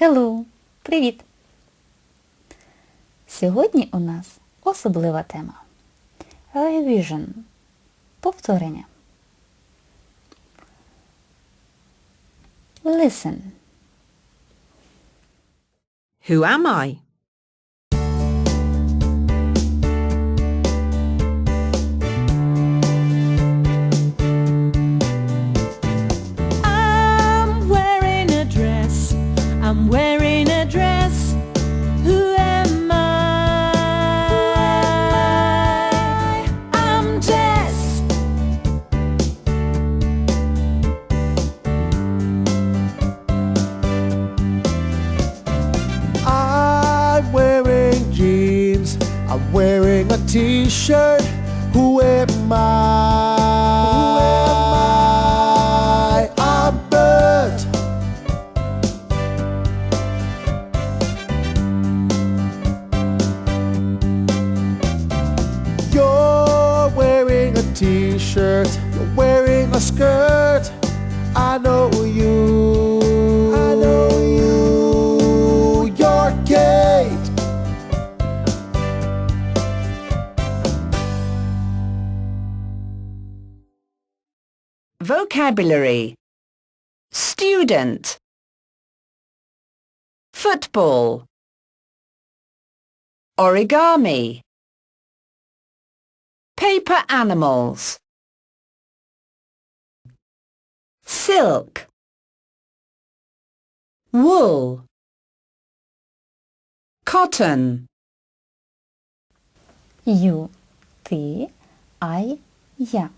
Hello! Привіт! Сьогодні у нас особлива тема. Revision. Повторення. Listen. Who am I? t shirt. Vocabulary. Student. Football. Origami. Paper animals. Silk. Wool. Cotton. You. Ти. I. Я.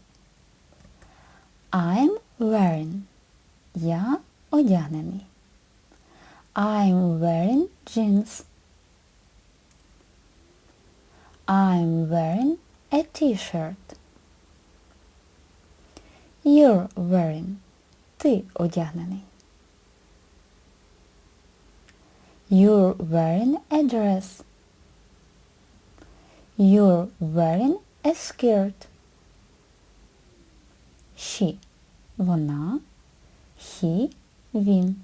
I'm wearing. Я одягнений. I'm wearing jeans. I'm wearing a t-shirt. You're wearing. Ти одягнений. You're wearing a dress. You're wearing a skirt. She. Вона. He. Він.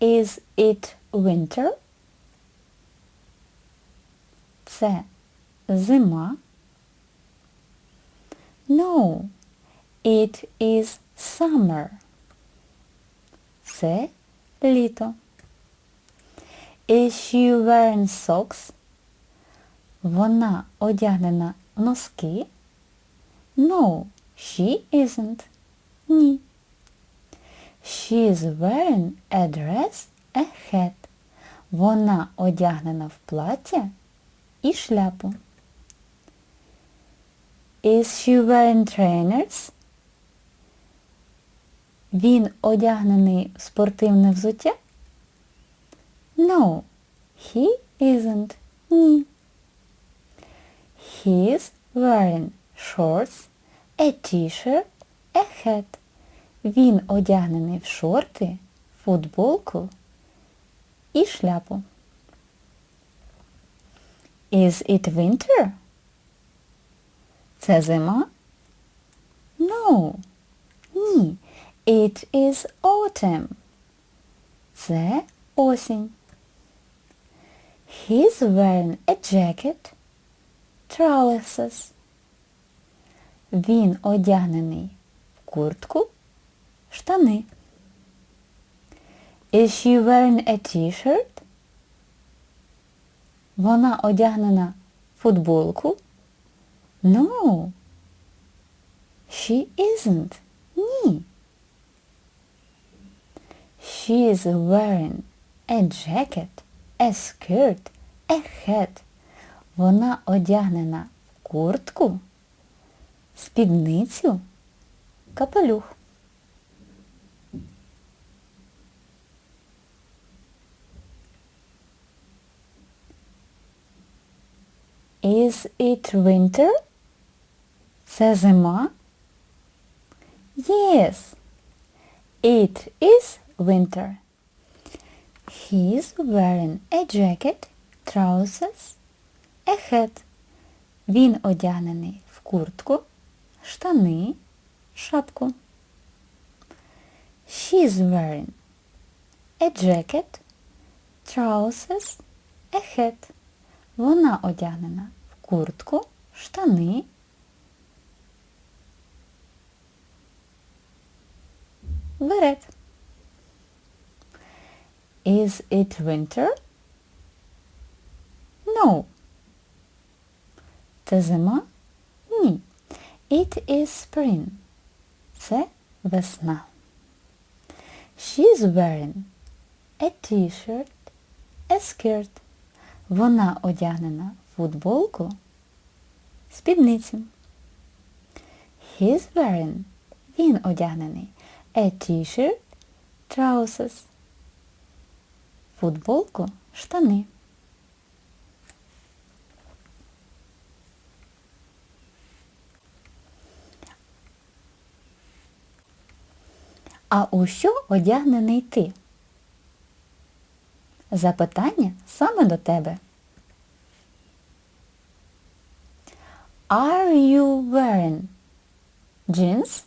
Is it winter? Це зима. No. It is summer. Це літо. Is she wearing socks? Вона одягнена в носки? No, she isn't. Ні. She is wearing a dress, a hat. Вона одягнена в плаття і шляпу. Is she wearing trainers? Він одягнений в спортивне взуття? No, he isn't. Ні. He is wearing shorts, a t-shirt, a hat. Він одягнений в шорти, футболку і шляпу. Is it winter? Це зима? No. Ні. It is autumn. Це осінь. He's wearing a jacket, trousers. Він одягнений в куртку, штани. Is she wearing a t-shirt? Вона одягнена в футболку? No. She isn't. Ні. She is wearing a jacket, a skirt, a hat. Вона одягнена в куртку, спідницю, капелюх. Is it winter? Це зима? Yes, it is winter. He's wearing a jacket, trousers, a hat. Він одягнений в куртку, штани, шапку. She She's wearing a jacket, trousers, a hat. Вона одягнена в куртку, штани. Берет. Is it winter? No. Це зима? Ні. It is spring. Це весна. She's wearing a t-shirt, a skirt. Вона одягнена футболку, спідницю. He's wearing. Він одягнений a t-shirt, trousers. Футболку, штани. А у що одягнений ти? Запитання саме до тебе. Are you wearing jeans?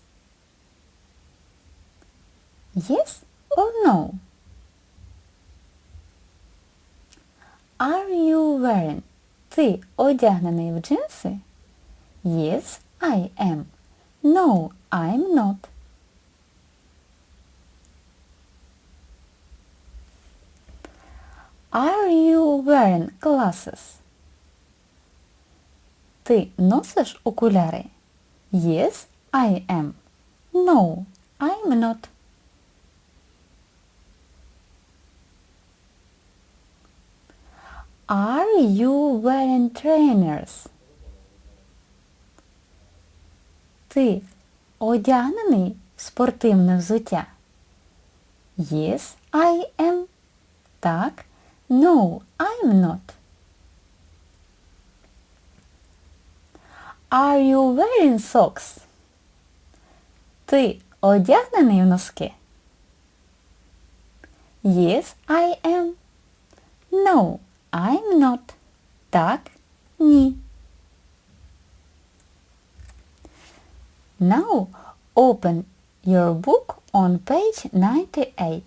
Yes or no? Are you wearing? Ти одягнений в джинси? Yes, I am. No, I'm not. Are you wearing glasses? Ти носиш окуляри? Yes, I am. No, I'm not. Are you wearing trainers? Ти одягнений в спортивне взуття? Yes, I am. Так. No, I'm not. Are you wearing socks? Ти одягнений в носки? Yes, I am. No, I'm not. Так, ні. Now open your book on page 98.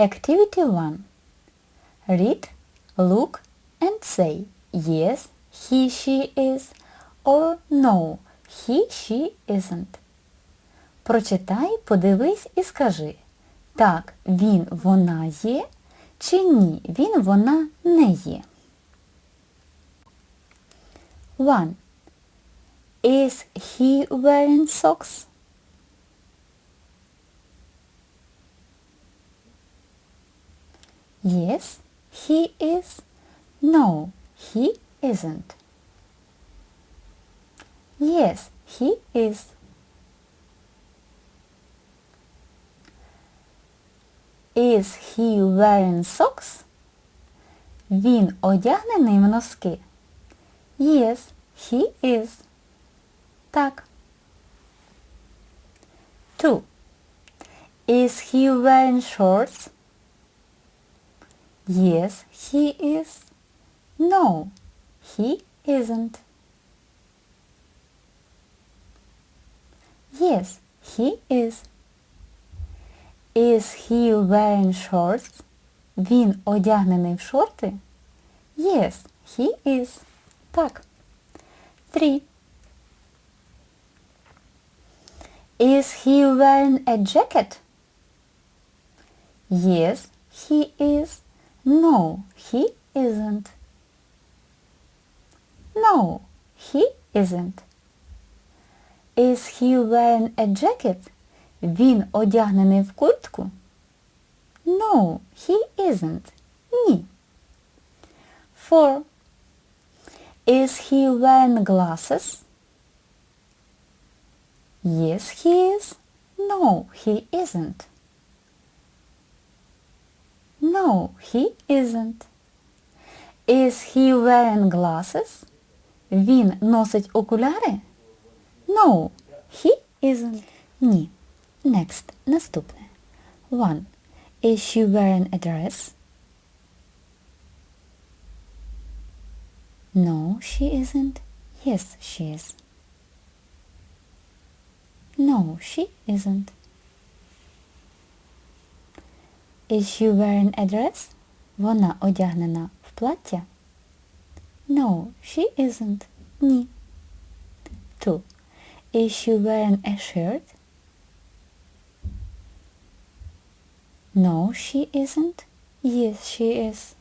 Activity 1. Read, look and say yes, he, she is or no, he, she isn't. Прочитай, подивись і скажи так, він, вона є чи ні, він, вона не є. 1. Is he wearing socks? Yes, he is. No, he isn't. Yes, he is. Is he wearing socks? Він одягнений в носки? Yes, he is. Так. 2. Is he wearing shorts? Yes, he is. No, he isn't. Yes, he is. Is he wearing shorts? Він одягнений в шорти? Yes, he is. Так. 3. Is he wearing a jacket? Yes, he is. No, he isn't. No, he isn't. Is he wearing a jacket? Він одягнений в куртку? No, he isn't. Ні. 4. Is he wearing glasses? Yes, he is. No, he isn't. No, he isn't. Is he wearing glasses? Він носить окуляри? No, he isn't. Ні. Next. Наступне. 1. Is she wearing a dress? No, she isn't. Yes, she is. No, she isn't. Is she wearing a dress? Вона одягнена в плаття? No, she isn't. Ні. Two. Is she wearing a shirt? No, she isn't. Yes, she is.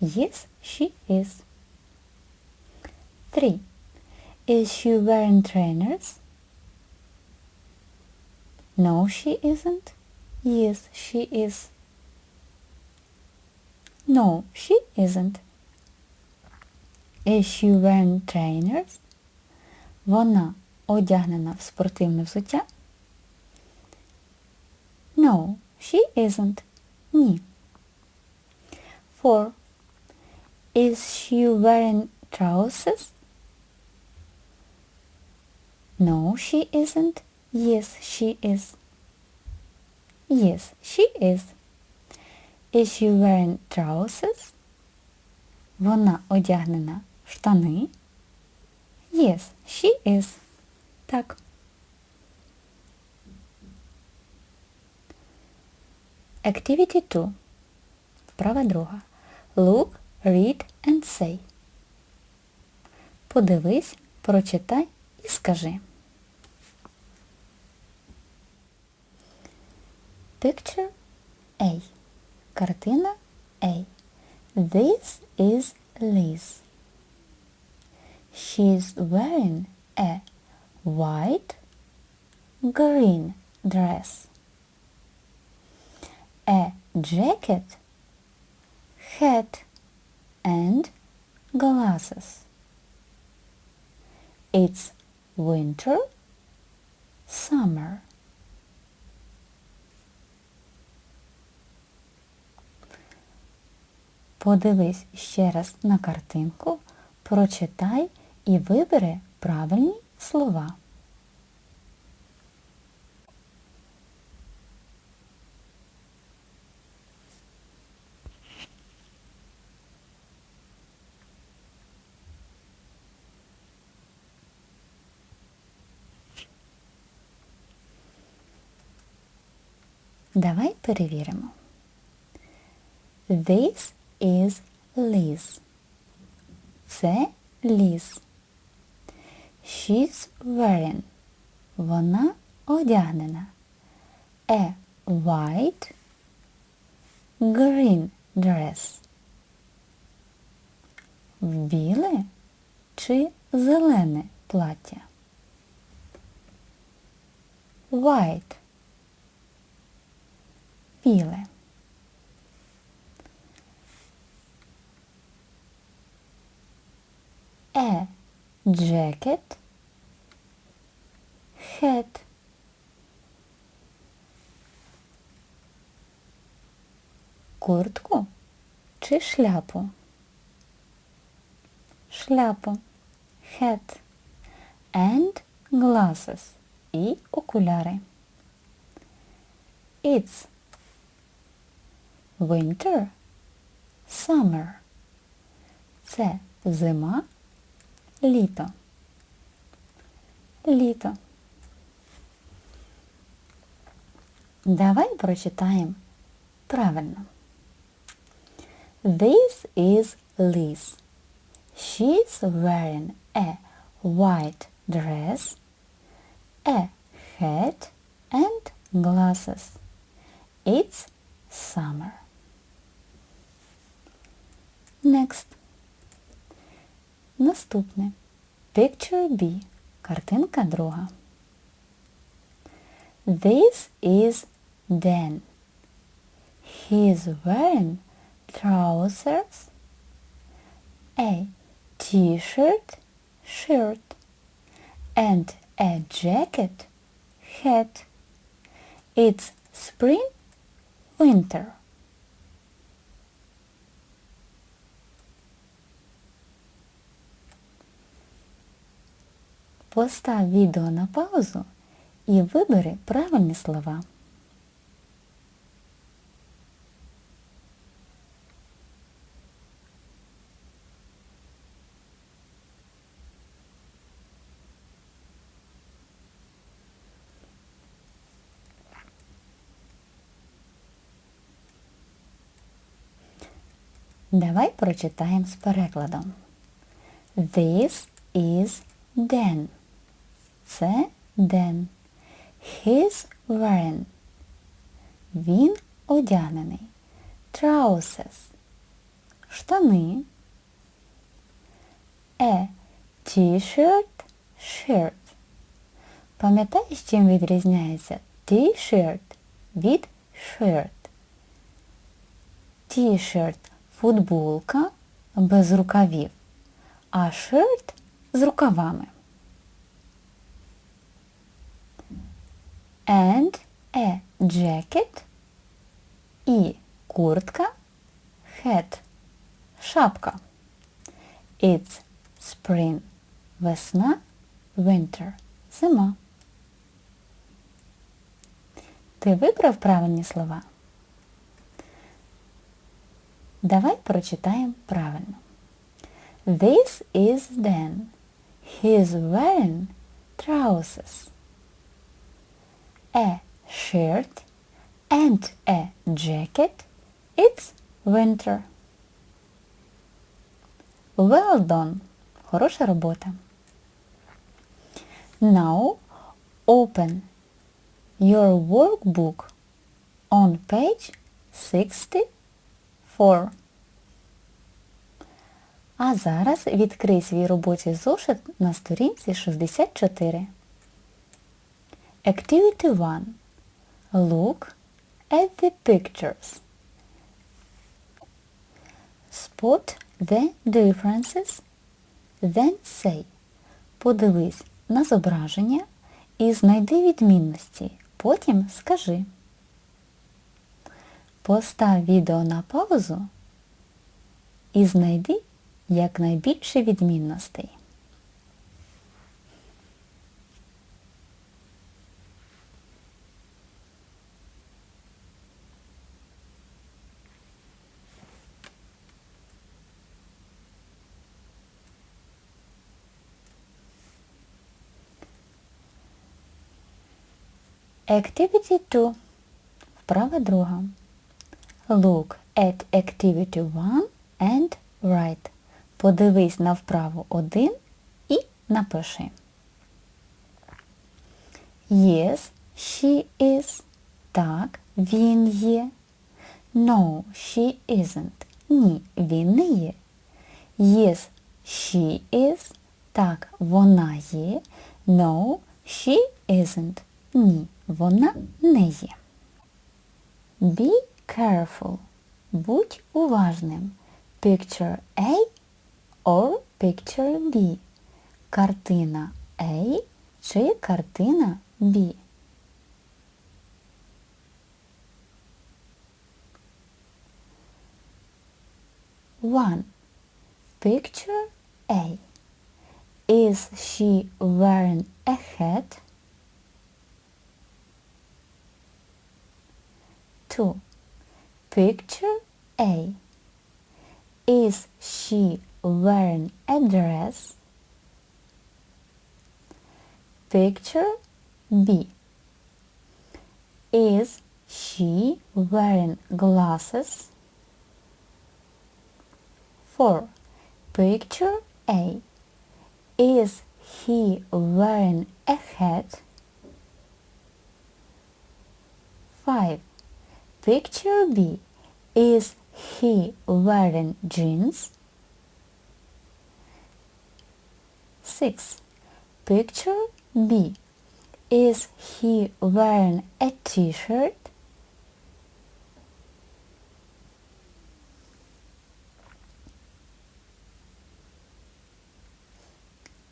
Yes, she is. Three. Is she wearing trainers? No, she isn't. Yes, she is. No, she isn't. Is she wearing trainers? Вона одягнена в спортивне взуття? No, she isn't. Ні. Four. Is she wearing trousers? No, she isn't. Yes, she is. Yes, she is. Is she wearing trousers? Вона одягнена в штани? Yes, she is. Так. Activity 2. Вправа друга. Look, read and say. Подивись, прочитай і скажи. Picture A. Картина A. This is Liz. She's wearing a white green dress, a jacket, hat and glasses. It's winter, summer. Подивись ще раз на картинку, прочитай і вибери правильні слова. Давай перевіримо. This is Liz. Це Ліз. She's wearing. Вона одягнена. A white green dress. Біле чи зелене плаття? White. Біле. A jacket, hat. Куртку чи шляпу? Шляпу. Hat. And glasses. І окуляри. It's winter, summer. Це зима Літо. Літо. Давай прочитаємо правильно. This is Liz. She's wearing a white dress, a hat and glasses. It's summer. Next. Наступне. Picture B. Картинка друга. This is Dan. He's wearing trousers, a t-shirt, shirt, and a jacket, hat. It's spring, winter. Постав відео на паузу і вибери правильні слова. Давай прочитаємо з перекладом. This is then. Це Ден. He's wearing. Він одягнений. Trousers. Штани. A t-shirt. Shirt. Пам'ятаєш, чим відрізняється t-shirt від shirt? T-shirt – футболка без рукавів, а shirt з рукавами. And a jacket і куртка hat – шапка. It's spring – весна, winter – зима. Ти вибрав правильні слова? Давай прочитаємо правильно. This is Dan. He is wearing trousers, a shirt and a jacket. It's winter. Well done. Хороша робота. Now open your workbook on page 64. А зараз відкрий свій робочий зошит на сторінці 64. Activity 1. Look at the pictures. Spot the differences. Then say. Подивись на зображення і знайди відмінності. Потім скажи. Постав відео на паузу і знайди якнайбільше відмінностей. Activity 2. Вправа друга. Look at activity 1 and write. Подивись на вправу 1 і напиши. Yes, she is. Так, він є. No, she isn't. Ні, він не є. Yes, she is. Так, вона є. No, she isn't. Ні, вона не є. Be careful. Будь уважним. Picture A or picture B. Картина A чи картина B. One. Picture A. Is she wearing a hat? 2. Picture A. Is she wearing a dress? Picture B. Is she wearing glasses? 4. Picture A. Is he wearing a hat? 5 Picture B. Is he wearing jeans? 6. Picture B. Is he wearing a t-shirt?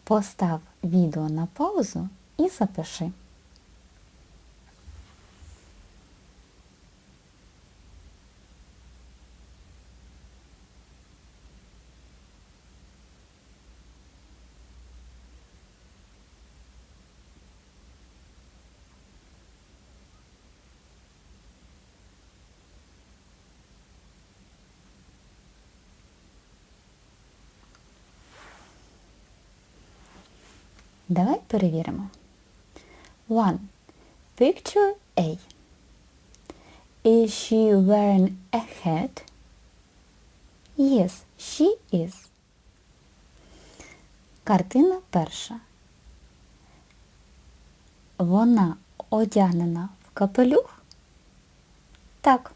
Постав відео на паузу і запиши. Давай перевіримо. 1. Picture A. Is she wearing a hat? Yes, she is. Картина перша. Вона одягнена в капелюх? Так.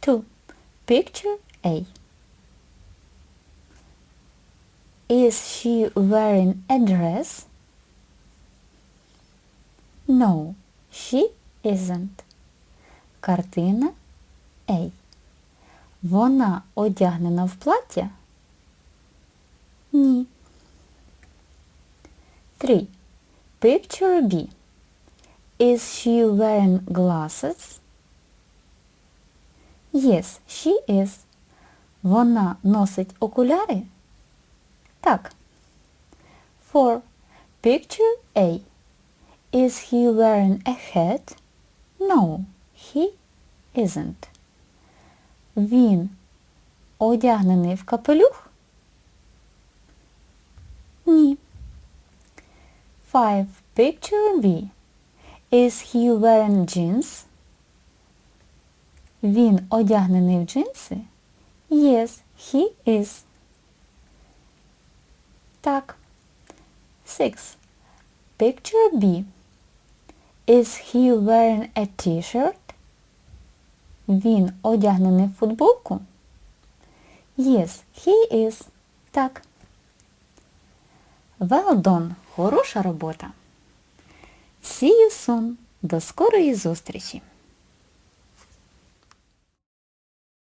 2. Picture A. Is she wearing a dress? No, she isn't. Картина A. Вона одягнена в плаття? Ні. 3. Picture B. Is she wearing glasses? Yes, she is. Вона носить окуляри? Так. 4. Picture A. Is he wearing a hat? No, he isn't. Він одягнений в капелюх? Ні. 5. Picture B. Is he wearing jeans? Він одягнений в джинси? Yes, he is. Так. 6. Picture B. Is he wearing a t-shirt? Він одягнений в футболку? Yes, he is. Так. Well done. Хороша робота. See you soon. До скорої зустрічі.